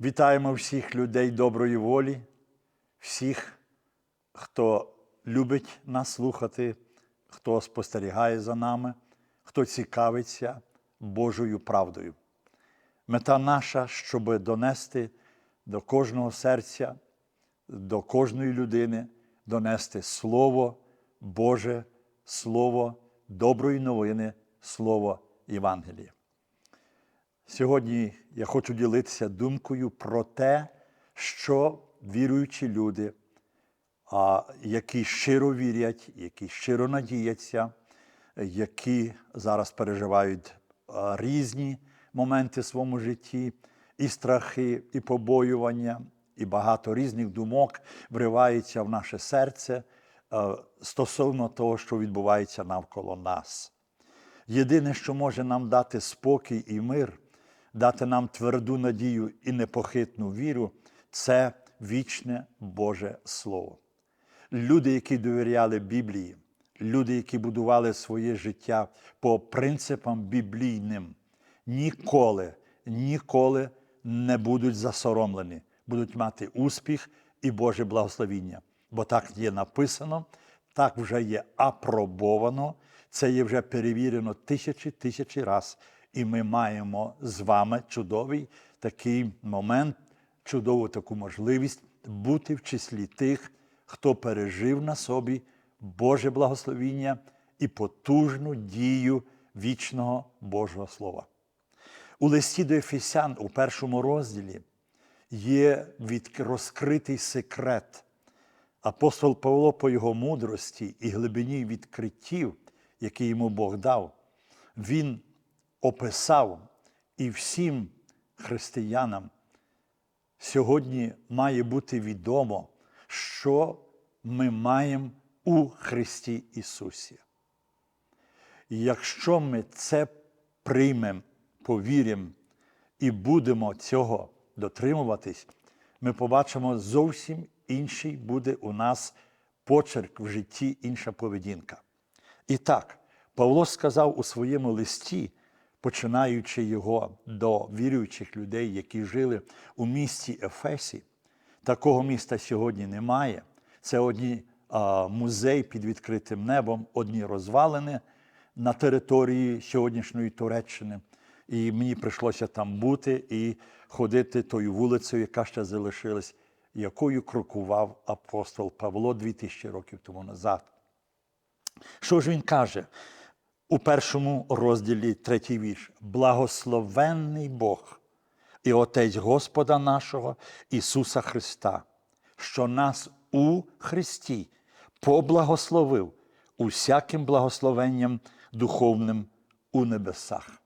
Вітаємо всіх людей доброї волі, всіх, хто любить нас слухати, хто спостерігає за нами, хто цікавиться Божою правдою. Мета наша, щоб донести до кожного серця, до кожної людини, донести Слово Боже, Слово доброї новини, Слово Євангелія. Сьогодні я хочу ділитися думкою про те, що віруючі люди, які щиро вірять, які щиро надіються, які зараз переживають різні моменти в своєму житті, і страхи, і побоювання, і багато різних думок вривається в наше серце стосовно того, що відбувається навколо нас. Єдине, що може нам дати спокій і мир, дати нам тверду надію і непохитну віру, це вічне Боже Слово. Люди, які довіряли Біблії, люди, які будували своє життя по принципам біблійним, ніколи, ніколи не будуть засоромлені, будуть мати успіх і Боже благословіння. Бо так є написано, так вже є апробовано, це є вже перевірено тисячі тисячі раз. І ми маємо з вами чудовий такий момент, чудову таку можливість бути в числі тих, хто пережив на собі Боже благословіння і потужну дію вічного Божого Слова. У листі до Ефесян у першому розділі є розкритий секрет. Апостол Павло по його мудрості і глибині відкриттів, які йому Бог дав, він описав і всім християнам сьогодні має бути відомо, що ми маємо у Христі Ісусі. І якщо ми це приймемо, повіримо і будемо цього дотримуватись, ми побачимо зовсім інший буде у нас почерк в житті, інша поведінка. І так, Павло сказав у своєму листі, починаючи його до віруючих людей, які жили у місті Ефесі. Такого міста сьогодні немає. Це одні а, музей під відкритим небом, одні розвалини на території сьогоднішньої Туреччини. І мені прийшлося там бути і ходити тою вулицею, яка ще залишилась, якою крокував апостол Павло 2000 років тому назад. Що ж він каже у першому розділі третій вірш? Благословенний Бог і Отець Господа нашого Ісуса Христа, що нас у Христі поблагословив усяким благословенням духовним у небесах.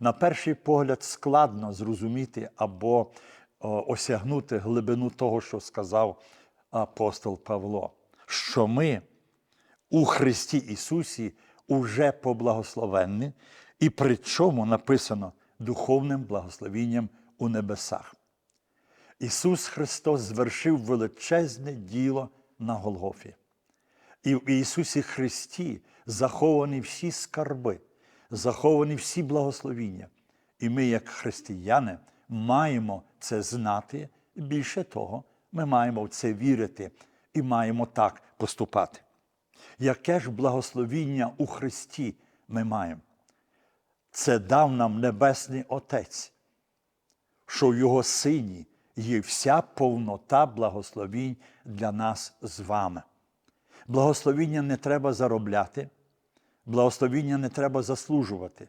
На перший погляд складно зрозуміти або осягнути глибину того, що сказав апостол Павло, що ми у Христі Ісусі уже поблагословенні, і причому написано духовним благословінням у небесах. Ісус Христос звершив величезне діло на Голгофі. І в Ісусі Христі заховані всі скарби, заховані всі благословіння. І ми, як християни, маємо це знати. Більше того, ми маємо в це вірити і маємо так поступати. Яке ж благословіння у Христі ми маємо? Це дав нам Небесний Отець, що в Його Сині є вся повнота благословінь для нас з вами. Благословіння не треба заробляти, благословіння не треба заслужувати.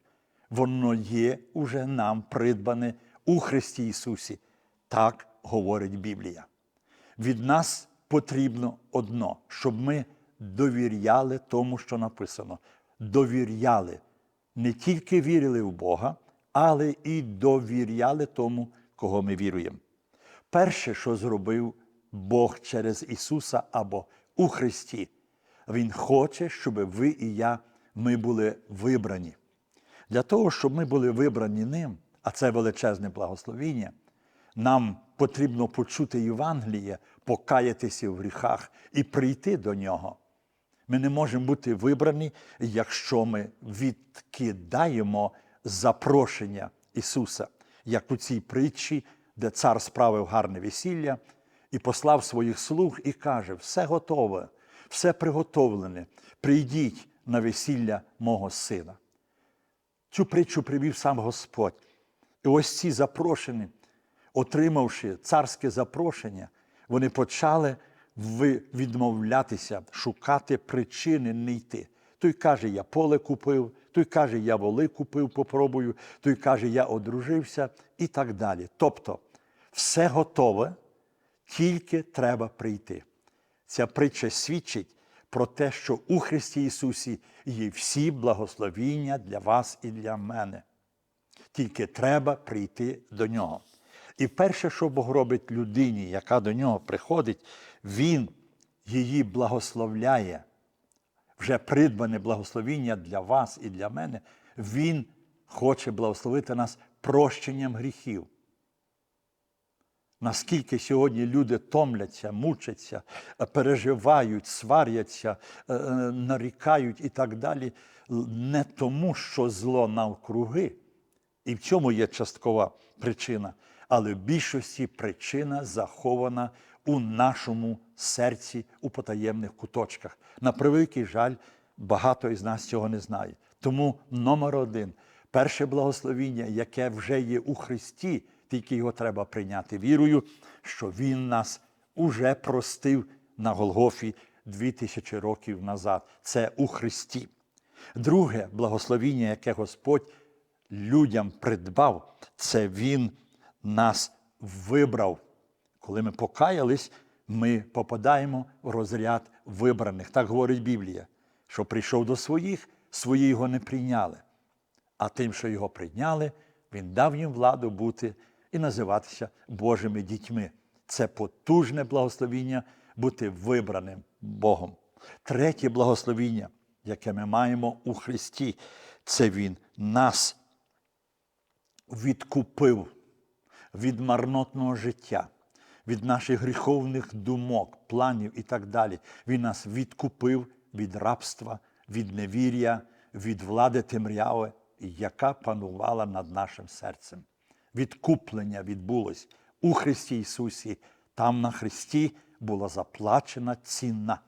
Воно є уже нам придбане у Христі Ісусі. Так говорить Біблія. Від нас потрібно одно, щоб ми довіряли тому, що написано. Довіряли. Не тільки вірили в Бога, але і довіряли тому, кого ми віруємо. Перше, що зробив Бог через Ісуса або у Христі, Він хоче, щоб ви і я ми були вибрані. Для того, щоб ми були вибрані ним, а це величезне благословіння, нам потрібно почути Євангеліє, покаятися в гріхах і прийти до нього. Ми не можемо бути вибрані, якщо ми відкидаємо запрошення Ісуса, як у цій притчі де цар справив гарне весілля, і послав своїх слуг і каже: все готове, все приготовлене, прийдіть на весілля мого сина. Цю притчу привів сам Господь. І ось ці запрошені, отримавши царське запрошення, вони почали відмовлятися, шукати причини не йти. Той каже, я поле купив, той каже, я воли купив, попробую, той каже, я одружився і так далі. Тобто, все готове, тільки треба прийти. Ця притча свідчить про те, що у Христі Ісусі є всі благословіння для вас і для мене. Тільки треба прийти до нього. І перше, що Бог робить людині, яка до нього приходить, Він її благословляє. Вже придбане благословіння для вас і для мене. Він хоче благословити нас прощенням гріхів. Наскільки сьогодні люди томляться, мучаться, переживають, сваряться, е, е, нарікають і так далі, не тому, що зло навкруги, і в цьому є часткова причина, але в більшості причина захована у нашому серці, у потаємних куточках. На превеликий жаль, багато із нас цього не знає. Тому номер один перше благословіння, яке вже є у Христі, тільки його треба прийняти вірою, що Він нас уже простив на Голгофі дві тисячі років назад. Це у Христі. Друге благословіння, яке Господь людям придбав, це Він нас вибрав. Коли ми покаялись, ми попадаємо в розряд вибраних. Так говорить Біблія, що прийшов до своїх, свої його не прийняли. А тим, що його прийняли, він дав їм владу бути і називатися Божими дітьми. Це потужне благословіння бути вибраним Богом. Третє благословіння, яке ми маємо у Христі, це Він нас відкупив від марнотного життя, від наших гріховних думок, планів і так далі. Він нас відкупив від рабства, від невір'я, від влади темряви, яка панувала над нашим серцем. Відкуплення відбулось у Христі Ісусі. Там на Христі була заплачена ціна,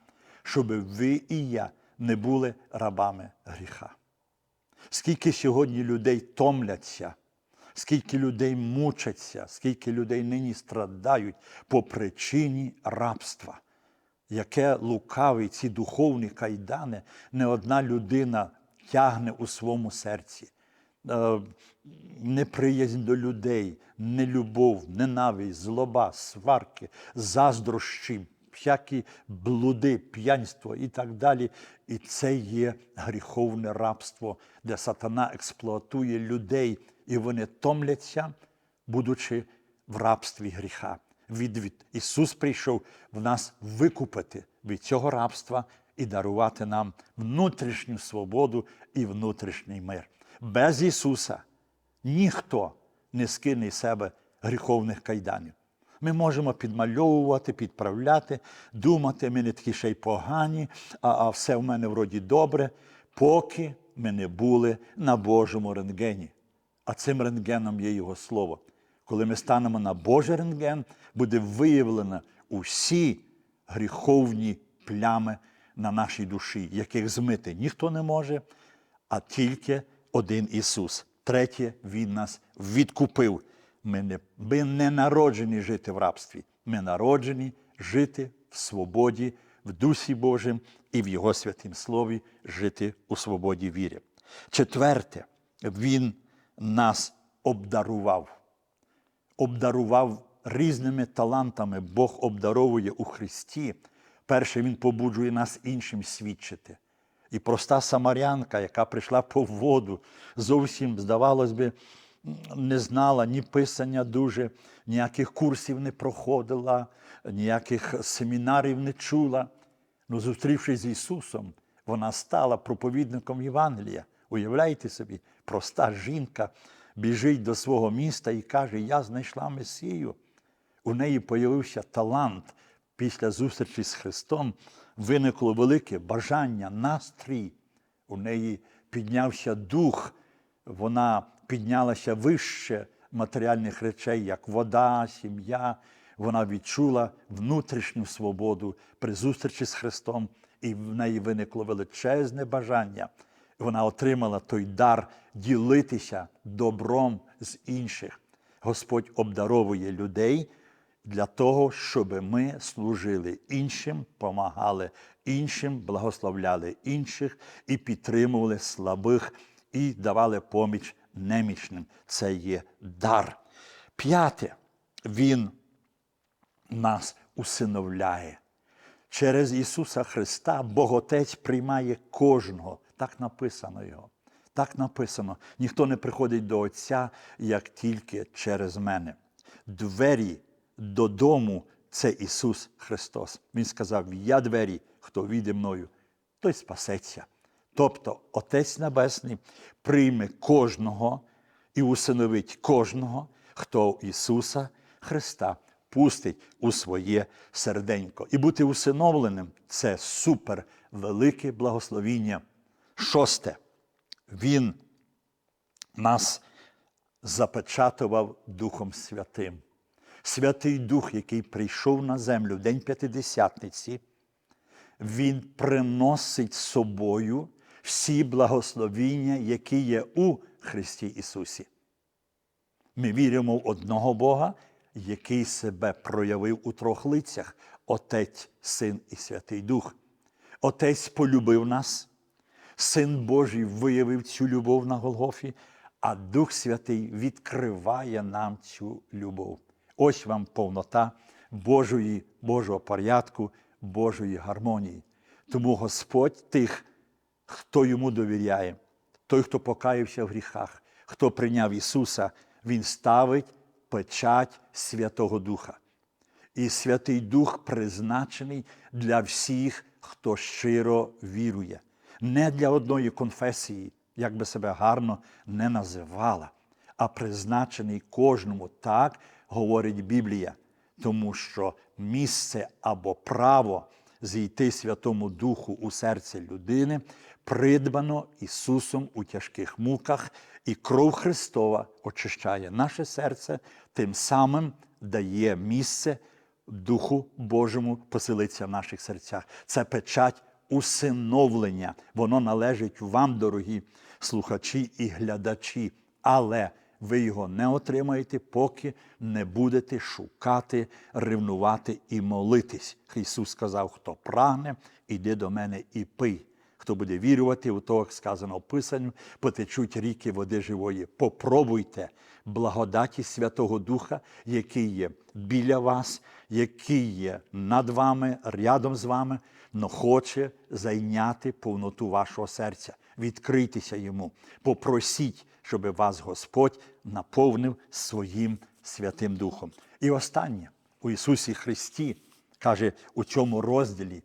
щоб ви і я не були рабами гріха. Скільки сьогодні людей томляться, скільки людей мучаться, скільки людей нині страдають по причині рабства, яке лукавий ці духовні кайдани не одна людина тягне у своєму серці. Е, Неприязнь до людей, нелюбов, ненависть, злоба, сварки, заздрощі, всякі блуди, п'янство і так далі. І це є гріховне рабство, де сатана експлуатує людей, і вони томляться, будучи в рабстві гріха. Від, від Ісус прийшов в нас викупити від цього рабства і дарувати нам внутрішню свободу і внутрішній мир. Без Ісуса ніхто не скине з себе гріховних кайданів. Ми можемо підмальовувати, підправляти, думати, ми не такі ще й погані, а, а все в мене вроді добре, поки ми не були на Божому рентгені. А цим рентгеном є Його Слово. Коли ми станемо на Божий рентген, буде виявлено усі гріховні плями на нашій душі, яких змити ніхто не може, а тільки один Ісус. Третє, Він нас відкупив. Ми не, ми не народжені жити в рабстві. Ми народжені жити в свободі, в Дусі Божим і в Його святім Слові жити у свободі віри. Четверте, Він нас обдарував. Обдарував різними талантами. Бог обдаровує у Христі. Перше, Він побуджує нас іншим свідчити. І проста самарянка, яка прийшла по воду, зовсім, здавалось би, не знала ні писання дуже, ніяких курсів не проходила, ніяких семінарів не чула. Ну, зустрівшись з Ісусом, вона стала проповідником Євангелія. Уявляєте собі, проста жінка біжить до свого міста і каже: Я знайшла Месію. У неї появився талант після зустрічі з Христом, виникло велике бажання, настрій. У неї піднявся дух, вона піднялася вище матеріальних речей, як вода, сім'я. Вона відчула внутрішню свободу при зустрічі з Христом, і в неї виникло величезне бажання. Вона отримала той дар ділитися добром з інших. Господь обдаровує людей для того, щоб ми служили іншим, помагали іншим, благословляли інших і підтримували слабих, і давали поміч немічним. Це є дар. П'яте, Він нас усиновляє. Через Ісуса Христа Бог Отець приймає кожного. Так написано його. Так написано. Ніхто не приходить до Отця, як тільки через мене. Двері додому це Ісус Христос. Він сказав: Я двері, хто війде мною, той спасеться. Тобто Отець Небесний прийме кожного і усиновить кожного, хто Ісуса Христа пустить у своє серденько. І бути усиновленим це супер велике благословіння. Шосте. Він нас запечатував Духом Святим. Святий Дух, який прийшов на землю в День П'ятидесятниці, Він приносить собою всі благословіння, які є у Христі Ісусі. Ми віримо в одного Бога, який себе проявив у трьох лицях Отець, Син і Святий Дух. Отець полюбив нас, Син Божий виявив цю любов на Голгофі, а Дух Святий відкриває нам цю любов. Ось вам повнота Божої, Божого порядку, Божої гармонії. Тому Господь тих, хто йому довіряє, той, хто покаявся в гріхах, хто прийняв Ісуса, Він ставить печать Святого Духа. І Святий Дух призначений для всіх, хто щиро вірує, не для одної конфесії, як би себе гарно не називала, а призначений кожному, так говорить Біблія, тому що місце або право зійти Святому Духу у серце людини придбано Ісусом у тяжких муках, і кров Христова очищає наше серце, тим самим дає місце Духу Божому поселиться в наших серцях. Це печать усиновлення. Воно належить вам, дорогі слухачі і глядачі, але ви його не отримаєте, поки не будете шукати, ревнувати і молитись. Ісус сказав: хто прагне, іди до мене і пий. Хто буде вірувати у того, як сказано в Писанню, потечуть ріки води живої. Попробуйте благодаті Святого Духа, який є біля вас, який є над вами, рядом з вами, но хоче зайняти повноту вашого серця. Відкрийтеся йому, попросіть, щоб вас Господь наповнив своїм Святим Духом. І останнє у Ісусі Христі каже у цьому розділі,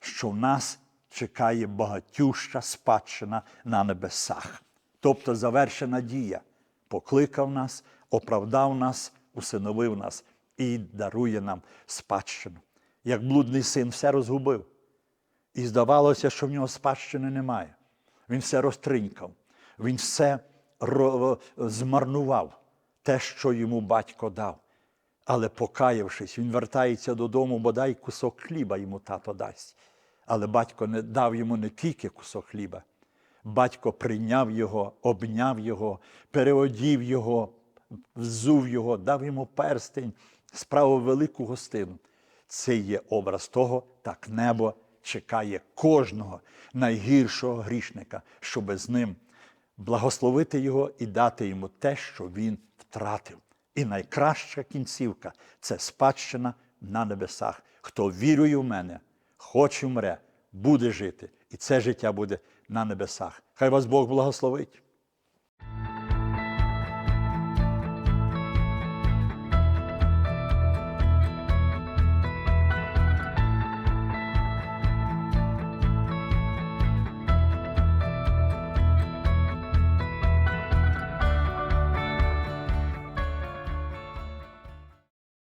що в нас чекає багатюща спадщина на небесах, тобто завершена дія, покликав нас, оправдав нас, усиновив нас і дарує нам спадщину. Як блудний син все розгубив. І здавалося, що в нього спадщини немає. Він все розтринькав, він все змарнував, те, що йому батько дав. Але покаявшись, він вертається додому, бодай кусок хліба йому тато дасть. Але батько не дав йому не тільки кусок хліба. Батько прийняв його, обняв його, переодів його, взув його, дав йому перстень, справив велику гостину. Це є образ того, так небо чекає кожного найгіршого грішника, щоб з ним благословити його і дати йому те, що він втратив. І найкраща кінцівка це спадщина на небесах. Хто вірує в мене, хоч умре, буде жити. І це життя буде на небесах. Хай вас Бог благословить.